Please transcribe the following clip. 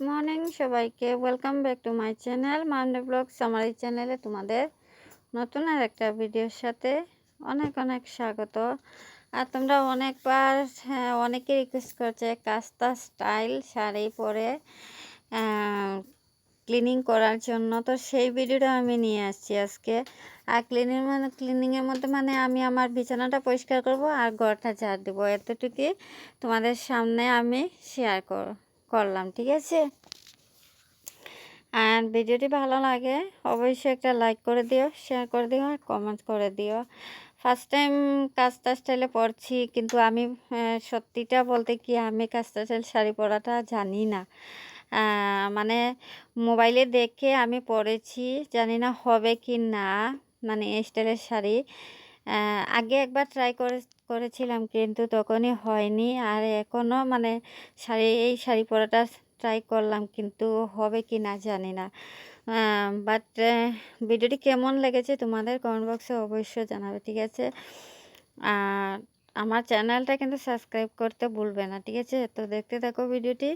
Morning সবাইকে। Welcome back to my channel Monday blogs আমার এই চ্যানেলে তোমাদের নতুন আর একটা ভিডিওর সাথে অনেক অনেক স্বাগত। আর তোমরা অনেকবার হ্যাঁ, অনেকে রিকোয়েস্ট করছে কাস্তা স্টাইল শাড়ি পরে ক্লিনিং করার জন্য। তো সেই ভিডিওটা আমি নিয়ে আসছি আজকে। আর ক্লিনিং মানে ক্লিনিংয়ের মধ্যে মানে আমি আমার বিছানাটা পরিষ্কার করব আর ঘরটা ঝাড় দেবো। এতটুকুই তোমাদের সামনে আমি শেয়ার কর করলাম, ঠিক আছে? আর ভিডিওটি ভালো লাগে, অবশ্যই একটা লাইক করে দিও শেয়ার করে দিও, আর কমেন্ট করে দিও। ফার্স্ট টাইম কাস্তা স্টাইলে পরছি কিন্তু আমি সত্যিটা বলতে কি, আমি কাস্তা স্টাইল শাড়ি পরাটা জানি না। মানে মোবাইলে দেখে আমি পরেছি, জানি না হবে কি না মানে এই স্টাইলের শাড়ি। আগে একবার ট্রাই করে, করেছিলাম কিন্তু তখনই হয়নি। আর এখনও মানে শাড়ি, এই শাড়ি পরাটা ট্রাই করলাম কিন্তু হবে কি না জানি না। বাট ভিডিওটি কেমন লেগেছে তোমাদের কমেন্ট বক্সে অবশ্যই জানাবে, ঠিক আছে? আর আমার চ্যানেলটা কিন্তু সাবস্ক্রাইব করতে ভুলবে না, ঠিক আছে? তো দেখতে থাকো ভিডিওটি।